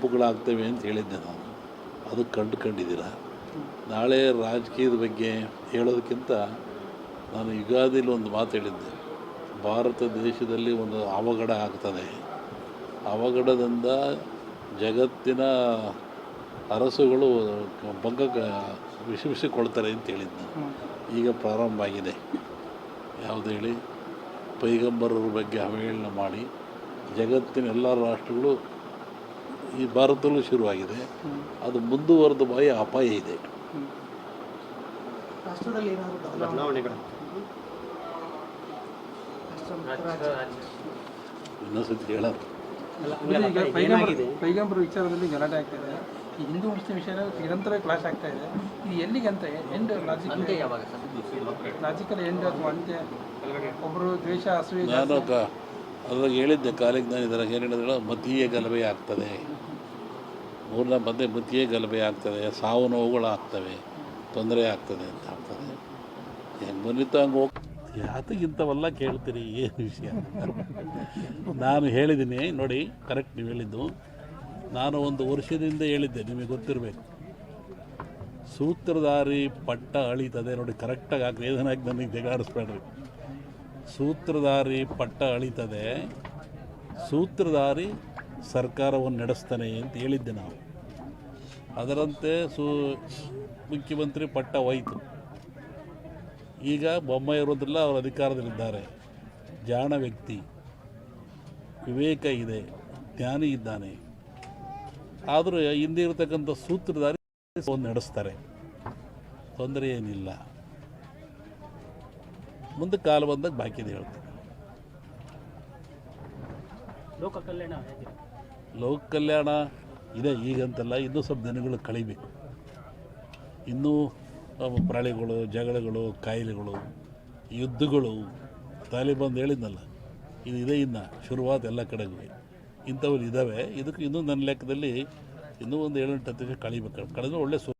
ಗುಂಪುಗಳಾಗ್ತವೆ ಅಂತ ಹೇಳಿದ್ದೆ ನಾನು. ಅದು ಕಂಡುಕೊಂಡಿದ್ದೀರ ನಾಳೆ ರಾಜಕೀಯದ ಬಗ್ಗೆ ಹೇಳೋದಕ್ಕಿಂತ ನಾನು ಯುಗಾದಿಲಿ ಒಂದು ಮಾತು ಹೇಳಿದ್ದೆ. ಭಾರತ ದೇಶದಲ್ಲಿ ಒಂದು ಅವಘಡ ಆಗ್ತದೆ. ಅವಘಡದಿಂದ ಜಗತ್ತಿನ ಅರಸುಗಳು ಭಂಗ ವಿಷಮಿಸಿಕೊಳ್ತಾರೆ ಅಂತ ಹೇಳಿದ್ದೆ ಈಗ ಪ್ರಾರಂಭ ಆಗಿದೆ. ಯಾವುದು ಹೇಳಿ? ಪೈಗಂಬರರ ಬಗ್ಗೆ ಅವಹೇಳನ ಮಾಡಿ. ಜಗತ್ತಿನ ಎಲ್ಲ ರಾಷ್ಟ್ರಗಳು ಈ ಭಾರತದಲ್ಲೂ ಶುರುವಾಗಿದೆ. ಅದು ಮುಂದುವರೆದ ಬಾಯಿ ಅಪಾಯ ಇದೆ. ಇನ್ನೊಂದ್ಸತಿ ಹೇಳೋದು. ಪೈಗಂಬರು ವಿಚಾರದಲ್ಲಿ ಗಲಾಟೆ ಆಗ್ತಿದೆ. ಇದೆ ಈ ಹಿಂದೂ ಮುಸ್ಲಿಂ ವಿಷಯ ನಿರಂತರ ಕ್ಲಾಶ್ ಆಗ್ತಾ ಇದೆ. ಇದು ಎಲ್ಲಿಗೆ ಅಂತ ಎಂಡ್ ಲಾಜಿಕ್ ಯಾವಾಗ ಲಾಜಿಕಲ್ ಎಂಡ್ ಅಥವಾ ಅಂತ್ಯ ಒಬ್ಬರು ದ್ವೇಷ ಅಸೂಯೆ ಅದ್ರಾಗ ಹೇಳಿದ್ದೆ, ಕಾಲಿಗೆ ನಾನು ಇದ್ರಾಗ ಏನು ಹೇಳಿದ್ರೆ ಮತೀಯ ಗಲಭೆ ಆಗ್ತದೆ. ಮೂರನ ಮಧ್ಯೆ ಮತೀಯ ಗಲಭೆ ಆಗ್ತದೆ, ಸಾವು ನೋವುಗಳು ಆಗ್ತವೆ, ತೊಂದರೆ ಆಗ್ತದೆ ಅಂತ ಆಗ್ತದೆ. ಹೆಂಗೆ ಬಂದಿತ್ತು ಹಂಗೆ ಹೋಗಿ ಯಾತಕ್ಕಿಂತವೆಲ್ಲ ಕೇಳ್ತೀರಿ, ಏನು ವಿಷಯ? ನಾನು ಹೇಳಿದ್ದೀನಿ ನೋಡಿ ಕರೆಕ್ಟ್ ನೀವು ಹೇಳಿದ್ದು. ನಾನು ಒಂದು ವರ್ಷದಿಂದ ಹೇಳಿದ್ದೆ, ನಿಮಗೆ ಗೊತ್ತಿರಬೇಕು. ಸೂತ್ರಧಾರಿ ಪಟ್ಟ ಅಳಿತದೆ, ನೋಡಿ ಕರೆಕ್ಟಾಗಿ ಹಾಕಿ ಏನಾಗಿ ನನಗೆ ಜಗಾಡಿಸ್ಬೇಡ್ರಿ. ಸೂತ್ರಧಾರಿ ಪಟ್ಟ ಅಳಿತದೆ, ಸೂತ್ರಧಾರಿ ಸರ್ಕಾರವನ್ನು ನಡೆಸ್ತಾನೆ ಅಂತ ಹೇಳಿದ್ದೆ ನಾವು. ಅದರಂತೆ ಸೂ, ಮುಖ್ಯಮಂತ್ರಿ ಪಟ್ಟ ಹೋಯಿತು. ಈಗ ಬೊಮ್ಮಾಯಿ ಇರೋದ್ರಲ್ಲ ಅವರು ಅಧಿಕಾರದಲ್ಲಿದ್ದಾರೆ. ಜಾಣ ವ್ಯಕ್ತಿ, ವಿವೇಕ ಇದೆ, ಜ್ಞಾನಿ ಇದ್ದಾನೆ. ಆದರೂ ಹಿಂದೆ ಇರತಕ್ಕಂಥ ಸೂತ್ರಧಾರಿ ನಡೆಸ್ತಾರೆ. ತೊಂದರೆ ಏನಿಲ್ಲ. ಮುಂದೆ ಕಾಲ ಬಂದಾಗ ಬಾಕಿದೆ ಹೇಳ್ತೀನಿ. ಲೋಕ ಕಲ್ಯಾಣ ಲೋಕ ಕಲ್ಯಾಣ ಇದೆ ಈಗಂತಲ್ಲ ಇನ್ನೂ ಸ್ವಲ್ಪ ದಿನಗಳು ಕಳಿಬೇಕು. ಇನ್ನೂ ಪ್ರಾಣಿಗಳು ಜಗಳಗಳು ಕಾಯಿಲೆಗಳು ಯುದ್ಧಗಳು ತಾಲಿಬಾನ್ ಹೇಳಿದ್ನಲ್ಲ ಇದು ಇದೆ ಇನ್ನು ಶುರುವಾದ ಎಲ್ಲ ಕಡೆಗೂ. ಇಂಥವ್ರು ಇದ್ದಾವೆ ಇದಕ್ಕೆ ಇನ್ನೂ ನನ್ನ ಲೆಕ್ಕದಲ್ಲಿ ಇನ್ನೂ ಒಂದು ಏಳೆಂಟು ಹತ್ತು ಕಳಿಬೇಕು. ಕಳೆದ್ರೆ ಒಳ್ಳೆ ಸು